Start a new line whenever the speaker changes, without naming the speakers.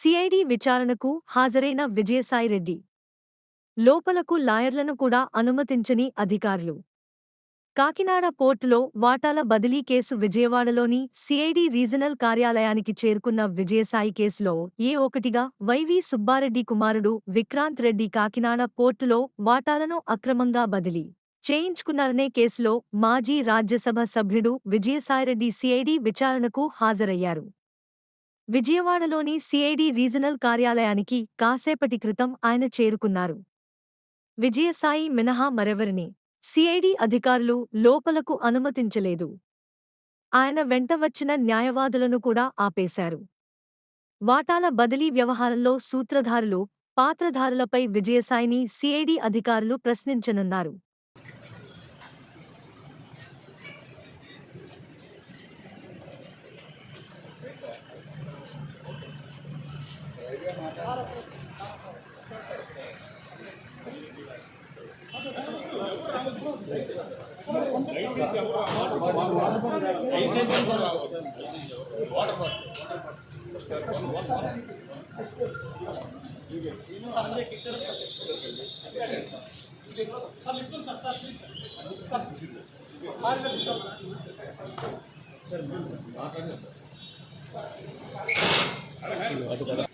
CID విచారణకు హాజరైన విజయసాయిరెడ్డి లోపలకు లాయర్లను కూడా అనుమతించని అధికారులు. కాకినాడ పోర్టులో వాటాల బదిలీ కేసు విజయవాడలోని సిఐడి రీజనల్ కార్యాలయానికి చేరుకున్న విజయసాయి కేసులో ఏ ఒకటిగా వైవి సుబ్బారెడ్డి కుమారుడు విక్రాంత్ రెడ్డి కాకినాడ పోర్టులో వాటాలను అక్రమంగా బదిలీ చేయించుకున్నారనే కేసులో మాజీ రాజ్యసభ సభ్యుడు విజయసాయిరెడ్డి సిఐడి విచారణకు హాజరయ్యారు. విజయవాడలోని సిఐడి రీజనల్ కార్యాలయానికి కాసేపటి క్రితం ఆయన చేరుకున్నారు. విజయసాయి మినహా మరెవరిని? సిఐడి అధికారులు లోపలకు అనుమతించలేదు. ఆయన వెంట వచ్చిన న్యాయవాదులను కూడా ఆపేశారు. వాటాల బదిలీ వ్యవహారంలో సూత్రధారులు పాత్రధారులపై విజయసాయిని సిఐడి అధికారులు ప్రశ్నించనున్నారు. ಅದು ಕದ